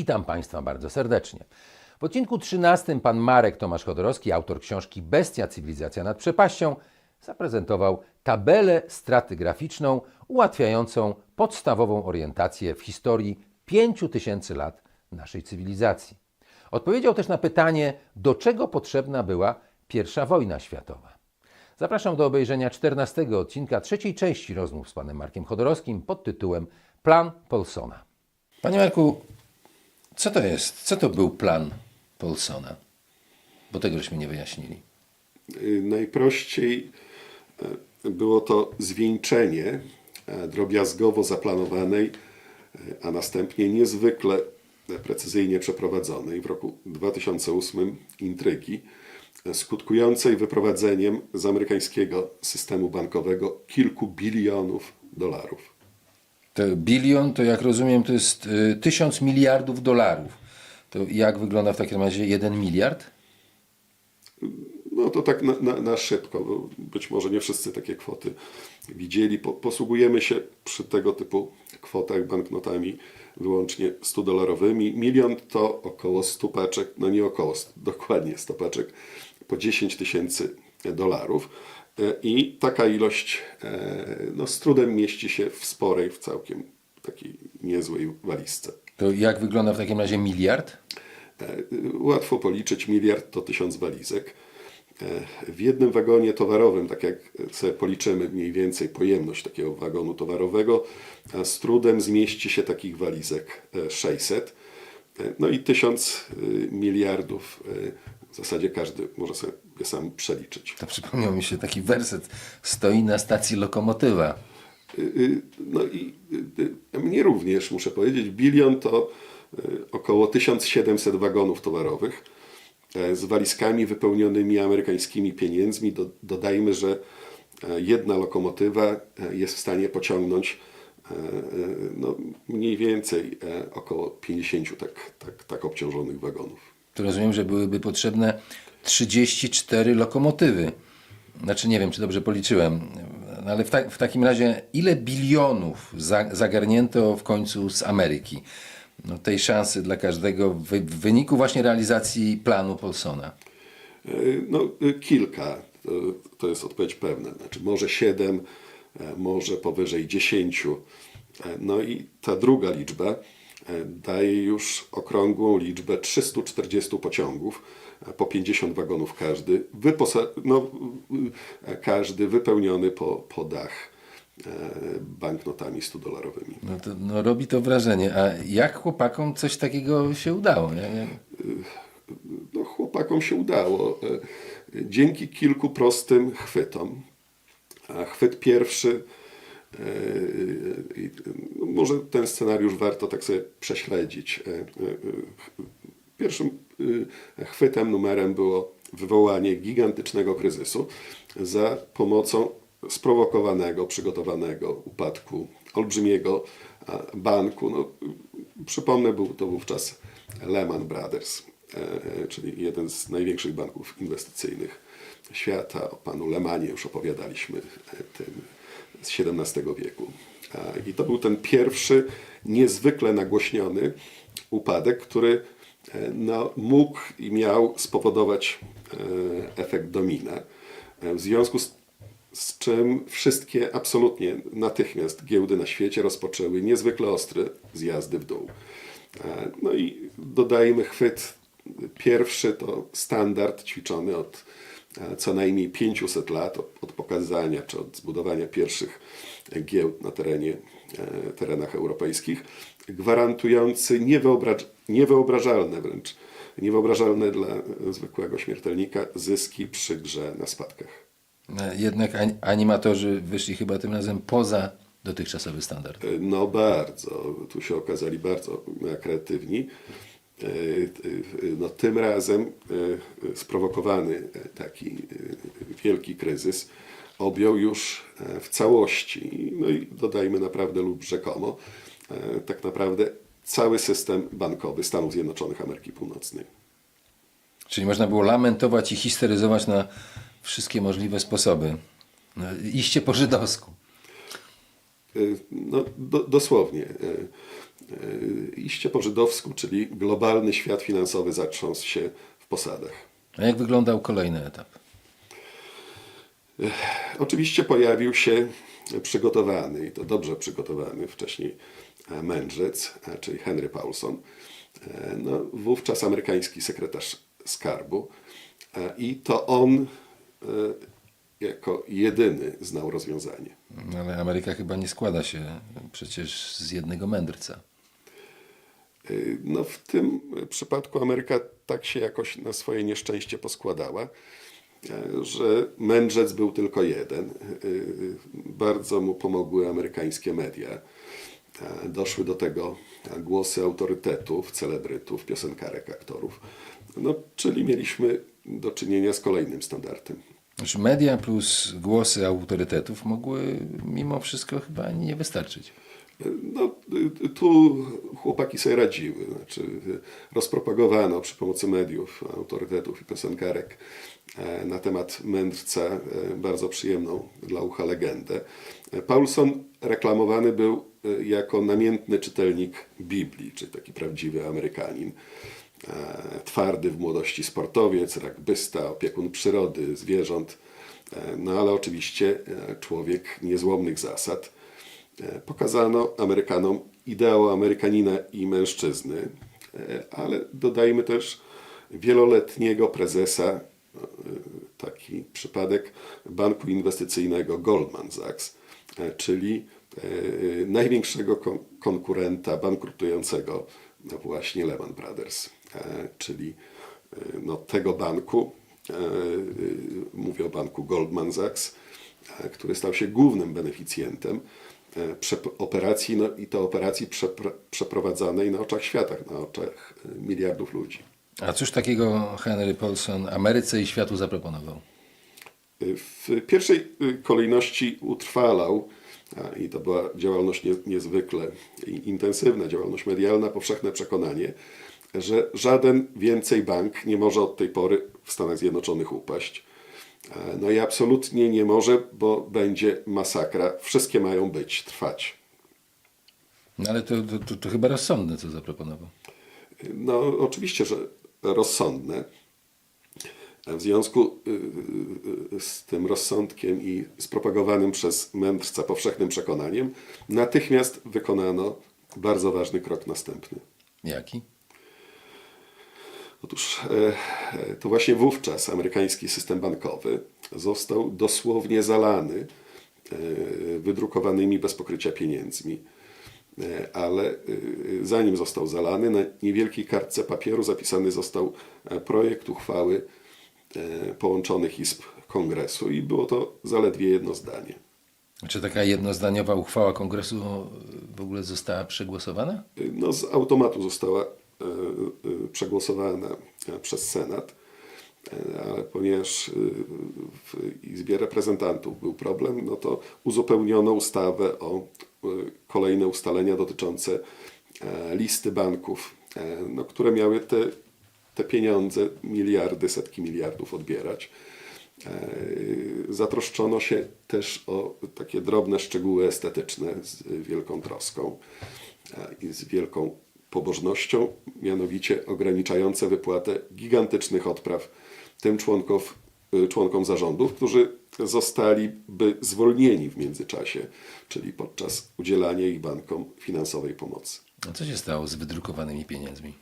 Witam Państwa bardzo serdecznie. W odcinku 13 pan Marek Tomasz Chodorowski, autor książki Bestia Cywilizacja nad przepaścią, zaprezentował tabelę stratygraficzną ułatwiającą podstawową orientację w historii 5000 lat naszej cywilizacji. Odpowiedział też na pytanie, do czego potrzebna była I wojna światowa. Zapraszam do obejrzenia 14 odcinka trzeciej części rozmów z panem Markiem Chodorowskim pod tytułem Plan Polsona. Panie Marku, co to jest? Co to był plan Polsona? Bo tego żeśmy nie wyjaśnili. Y, Najprościej e, było to zwieńczenie e, drobiazgowo zaplanowanej, e, a następnie niezwykle e, precyzyjnie przeprowadzonej w roku 2008 intrygi, skutkującej wyprowadzeniem z amerykańskiego systemu bankowego kilku bilionów dolarów. To bilion, to jak rozumiem, to jest y, tysiąc miliardów dolarów. To jak wygląda w takim razie jeden miliard? No to tak na, na, na szybko, bo być może nie wszyscy takie kwoty widzieli. Po, posługujemy się przy tego typu kwotach banknotami wyłącznie 100-dolarowymi. Milion to około 100 paczek, no nie około, dokładnie 100 paczek po 10 tysięcy dolarów. E, I taka ilość e, no, z trudem mieści się w sporej, w całkiem takiej niezłej walizce. To jak wygląda w takim razie miliard? E, Łatwo policzyć, miliard to tysiąc walizek. W jednym wagonie towarowym, tak jak sobie policzymy mniej więcej pojemność takiego wagonu towarowego, z trudem zmieści się takich walizek e, 600. E, No i tysiąc e, miliardów, w zasadzie każdy może sobie sam przeliczyć. To przypomniał mi się taki werset. Stoi na stacji lokomotywa. Y, y, No i y, mnie również, muszę powiedzieć, bilion to około 1700 wagonów towarowych e, z walizkami wypełnionymi amerykańskimi pieniędzmi. Do, dodajmy, że e, jedna lokomotywa e, jest w stanie pociągnąć no, mniej więcej około 50 tak, tak, tak obciążonych wagonów. To rozumiem, że byłyby potrzebne 34 lokomotywy. Znaczy nie wiem, czy dobrze policzyłem, no ale w, ta, w takim razie ile bilionów za, zagarnięto w końcu z Ameryki? No, tej szansy dla każdego w, w wyniku właśnie realizacji planu Polsona. E, No, y, kilka, to, to jest odpowiedź pewna. Znaczy, może 7, może powyżej 10. E, No i ta druga liczba e, daje już okrągłą liczbę 340 pociągów, e, po 50 wagonów każdy, no, y, każdy wypełniony po, po dach e, banknotami 100-dolarowymi. No, to, no robi to wrażenie. A jak chłopakom coś takiego się udało? Ja, ja... no, chłopakom się udało. e, Dzięki kilku prostym chwytom. A chwyt pierwszy, e, może ten scenariusz warto tak sobie prześledzić. E, e, e, Pierwszym chwytem, numerem było wywołanie gigantycznego kryzysu za pomocą sprowokowanego, przygotowanego upadku olbrzymiego banku. No, przypomnę, był to wówczas Lehman Brothers, czyli jeden z największych banków inwestycyjnych świata. O panu Lehmanie już opowiadaliśmy tym z XVII wieku. A, I to był ten pierwszy, niezwykle nagłośniony upadek, który e, no, mógł i miał spowodować e, efekt domina. E, W związku z, z czym wszystkie absolutnie natychmiast giełdy na świecie rozpoczęły niezwykle ostre zjazdy w dół. No i dodajmy chwyt pierwszy to standard ćwiczony od co najmniej 500 lat od, od pokazania czy od zbudowania pierwszych giełd na terenie, e, terenach europejskich, gwarantujący niewyobraż, niewyobrażalne wręcz, niewyobrażalne dla zwykłego śmiertelnika zyski przy grze na spadkach. E, Jednak ani- animatorzy wyszli chyba tym razem poza dotychczasowy standard. No bardzo, tu się okazali bardzo kreatywni. E, e, No, tym razem e, sprowokowany taki e, wielki kryzys objął już e, w całości, no i dodajmy naprawdę lub rzekomo, e, tak naprawdę cały system bankowy Stanów Zjednoczonych Ameryki Północnej. Czyli można było lamentować i histeryzować na wszystkie możliwe sposoby. No, iście po żydowsku. Y, No, do, dosłownie. e, iście po żydowsku, czyli globalny świat finansowy zatrząsł się w posadach. A jak wyglądał kolejny etap? Oczywiście pojawił się przygotowany, i to dobrze przygotowany wcześniej e, mędrzec, e, czyli Henry Paulson, e, no, wówczas amerykański sekretarz skarbu. I to on jako jedyny znał rozwiązanie. Ale Ameryka chyba nie składa się przecież z jednego mędrca. No w tym przypadku Ameryka tak się jakoś na swoje nieszczęście poskładała, że mędrzec był tylko jeden. Bardzo mu pomogły amerykańskie media. Doszły do tego głosy autorytetów, celebrytów, piosenkarek, aktorów. No, czyli mieliśmy do czynienia z kolejnym standardem. Znaczy media plus głosy autorytetów mogły mimo wszystko chyba nie wystarczyć. No, tu chłopaki sobie radziły. Znaczy, rozpropagowano przy pomocy mediów, autorytetów i piosenkarek e, na temat mędrca e, bardzo przyjemną dla ucha legendę. Paulson reklamowany był e, jako namiętny czytelnik Biblii, czyli taki prawdziwy Amerykanin. Twardy w młodości sportowiec, rugbysta, opiekun przyrody, zwierząt. No ale oczywiście człowiek niezłomnych zasad. E, Pokazano Amerykanom ideał Amerykanina i mężczyzny, e, ale dodajmy też wieloletniego prezesa, e, taki przypadek banku inwestycyjnego Goldman Sachs, czyli największego kon- konkurenta bankrutującego właśnie Lehman Brothers, czyli no, tego banku, mówię o banku Goldman Sachs, który stał się głównym beneficjentem operacji no, i to operacji przeprowadzanej na oczach świata, na oczach e, miliardów ludzi. A cóż takiego Henry Paulson Ameryce i światu zaproponował? W pierwszej kolejności utrwalał, i to była działalność nie, niezwykle intensywna, działalność medialna, powszechne przekonanie, że żaden więcej bank nie może od tej pory w Stanach Zjednoczonych upaść. No i absolutnie nie może, bo będzie masakra. Wszystkie mają być, trwać. No ale to, to, to, to chyba rozsądne, co zaproponował. No, oczywiście, że rozsądne. W związku y, y, z tym rozsądkiem i spropagowanym przez mędrca powszechnym przekonaniem, natychmiast wykonano bardzo ważny krok następny. Jaki? Otóż e, e, to właśnie wówczas amerykański system bankowy został dosłownie zalany e, wydrukowanymi bez pokrycia pieniędzmi. Ale zanim został zalany, na niewielkiej kartce papieru zapisany został projekt uchwały połączonych izb kongresu i było to zaledwie jedno zdanie. Czy taka jednozdaniowa uchwała kongresu w ogóle została przegłosowana? no, z automatu została e, e, przegłosowana e, przez Senat, ale ponieważ w Izbie Reprezentantów był problem, no to uzupełniono ustawę o kolejne ustalenia dotyczące listy banków, no, które miały te, te pieniądze, miliardy, setki miliardów odbierać. Zatroszczono się też o takie drobne szczegóły estetyczne z wielką troską i z wielką pobożnością, mianowicie ograniczające wypłatę gigantycznych odpraw tym członków, y, członkom zarządów, którzy zostaliby zwolnieni w międzyczasie, czyli podczas udzielania ich bankom finansowej pomocy. A co się stało z wydrukowanymi pieniędzmi?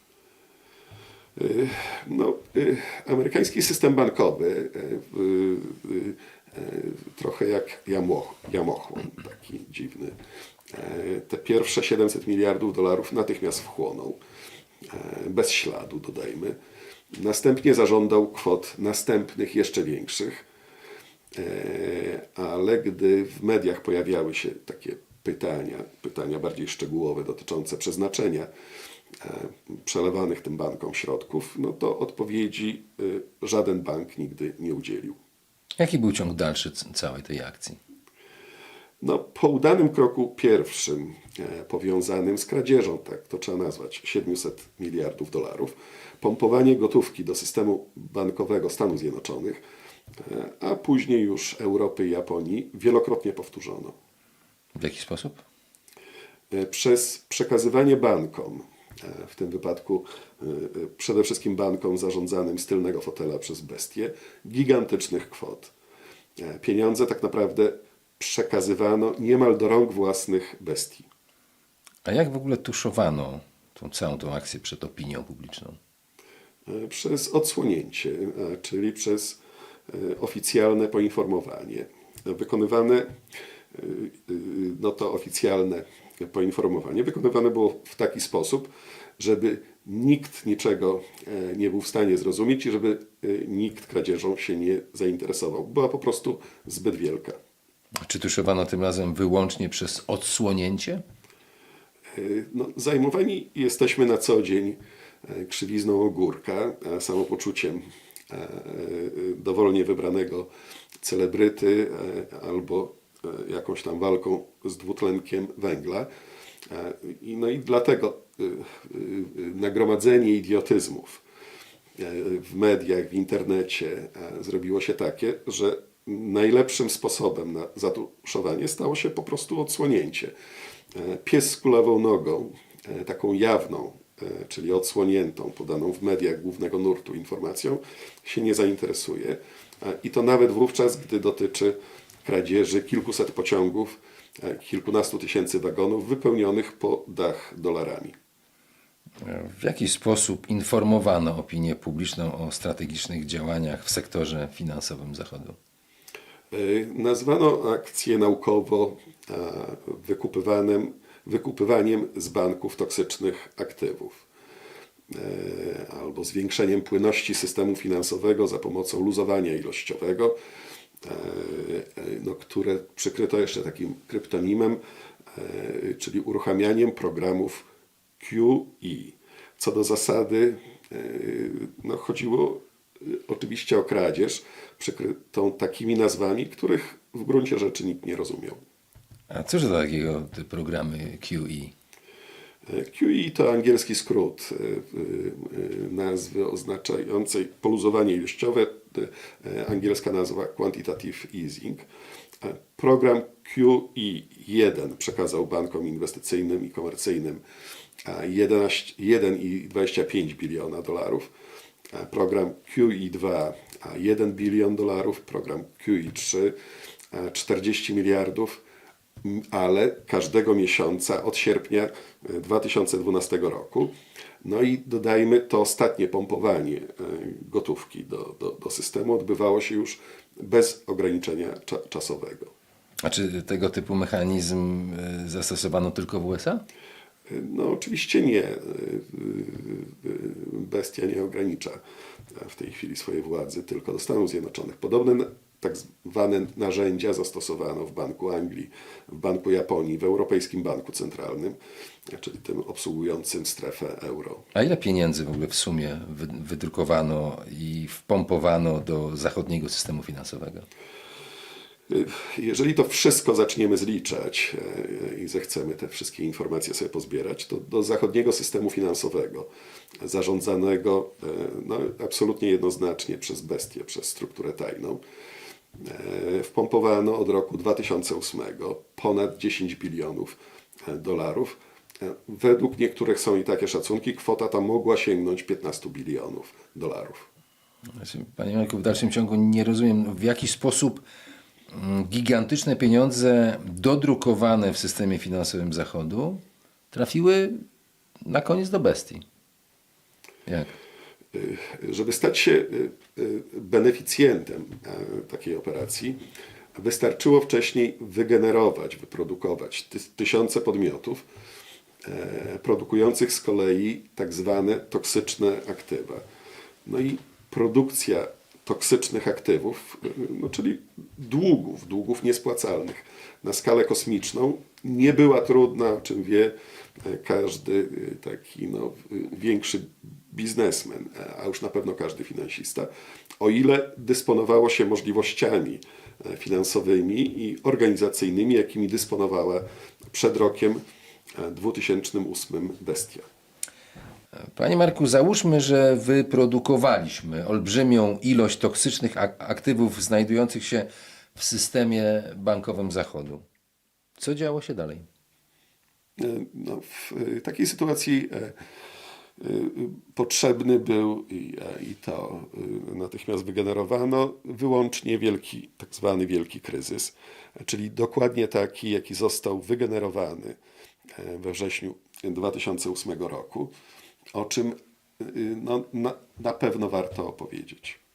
Y, No, y, amerykański system bankowy, trochę jak jamoch, jamochłon, taki dziwny. E, Te pierwsze 700 miliardów dolarów natychmiast wchłonął, e, bez śladu dodajmy. Następnie zażądał kwot następnych, jeszcze większych. E, ale gdy w mediach pojawiały się takie pytania, pytania bardziej szczegółowe dotyczące przeznaczenia przelewanych tym bankom środków, no to odpowiedzi żaden bank nigdy nie udzielił. Jaki był ciąg dalszy całej tej akcji? No, po udanym kroku pierwszym, e, powiązanym z kradzieżą, tak to trzeba nazwać, 700 miliardów dolarów, pompowanie gotówki do systemu bankowego Stanów Zjednoczonych, e, a później już Europy i Japonii, wielokrotnie powtórzono. W jaki sposób? e, przez przekazywanie bankom, w tym wypadku przede wszystkim bankom zarządzanym z tylnego fotela przez bestię, gigantycznych kwot. Pieniądze tak naprawdę przekazywano niemal do rąk własnych bestii. A jak w ogóle tuszowano tą całą tą akcję przed opinią publiczną? E, przez odsłonięcie, e, czyli przez e, oficjalne poinformowanie. Wykonywane, no to oficjalne poinformowanie, wykonywane było w taki sposób, żeby nikt niczego nie był w stanie zrozumieć i żeby nikt kradzieżą się nie zainteresował. Była po prostu zbyt wielka. Czy tuszowano tym razem wyłącznie przez odsłonięcie? No, zajmowani jesteśmy na co dzień e, krzywizną ogórka, samopoczuciem e, e, dowolnie wybranego celebryty albo jakąś tam walką z dwutlenkiem węgla. No i dlatego nagromadzenie idiotyzmów w mediach, w internecie zrobiło się takie, że najlepszym sposobem na zatuszowanie stało się po prostu odsłonięcie. E, Pies z kulawą nogą, e, taką jawną, e, czyli odsłoniętą, podaną w mediach głównego nurtu informacją, się nie zainteresuje. I to nawet wówczas, gdy dotyczy kradzieży kilkuset pociągów, kilkunastu tysięcy wagonów wypełnionych po dach dolarami. W jaki sposób informowano opinię publiczną o strategicznych działaniach w sektorze finansowym Zachodu? Y, Nazwano akcję naukowo e, wykupywanym, wykupywaniem z banków toksycznych aktywów e, albo zwiększeniem płynności systemu finansowego za pomocą luzowania ilościowego, e, e, no, które przykryto jeszcze takim kryptonimem, e, czyli uruchamianiem programów QE. Co do zasady, e, no, chodziło e, oczywiście o kradzież przykrytą takimi nazwami, których w gruncie rzeczy nikt nie rozumiał. A cóż to takiego te programy? QE? QE to angielski skrót e, e, nazwy oznaczającej poluzowanie ilościowe, e, angielska nazwa Quantitative Easing. Program QE1 przekazał bankom inwestycyjnym i komercyjnym e, 11 1,25 biliona dolarów. E, Program QE2 a 1 bilion dolarów, program QE3 e, 40 miliardów, ale każdego miesiąca od sierpnia e, 2012 roku. No i dodajmy, to ostatnie pompowanie e, gotówki do, do, do systemu odbywało się już bez ograniczenia cza, czasowego. A czy tego typu mechanizm zastosowano tylko w USA? No oczywiście nie. Bestia nie ogranicza w tej chwili swojej władzy tylko do Stanów Zjednoczonych. Podobne tak zwane narzędzia zastosowano w Banku Anglii, w Banku Japonii, w Europejskim Banku Centralnym, czyli tym obsługującym strefę euro. A ile pieniędzy w ogóle w sumie wy- wydrukowano i wpompowano do zachodniego systemu finansowego? Jeżeli to wszystko zaczniemy zliczać e, i zechcemy te wszystkie informacje sobie pozbierać, to do zachodniego systemu finansowego, zarządzanego e, no, absolutnie jednoznacznie przez bestię, przez strukturę tajną, e, wpompowano od roku 2008 ponad 10 bilionów dolarów. Według niektórych są i takie szacunki, kwota ta mogła sięgnąć 15 bilionów dolarów. Znaczy, Panie Marku, w dalszym ciągu nie rozumiem, w jaki sposób gigantyczne pieniądze dodrukowane w systemie finansowym Zachodu trafiły na koniec do bestii. Jak? Żeby stać się y, y, beneficjentem e, takiej operacji, wystarczyło wcześniej wygenerować, wyprodukować ty- tysiące podmiotów, e, produkujących z kolei tak zwane toksyczne aktywa. No i produkcja toksycznych aktywów, no czyli długów, długów niespłacalnych na skalę kosmiczną nie była trudna, o czym wie e, każdy y, taki no, większy biznesmen, e, a już na pewno każdy finansista, o ile dysponowało się możliwościami e, finansowymi i organizacyjnymi, jakimi dysponowała przed rokiem e, 2008 Bestia. Panie Marku, załóżmy, że wyprodukowaliśmy olbrzymią ilość toksycznych ak- aktywów znajdujących się w systemie bankowym Zachodu. Co działo się dalej? e, no, w e, takiej sytuacji e, potrzebny był i, to natychmiast wygenerowano wyłącznie wielki, tak zwany wielki kryzys, czyli dokładnie taki, jaki został wygenerowany we wrześniu 2008 roku, o czym e, no, na, na pewno warto opowiedzieć.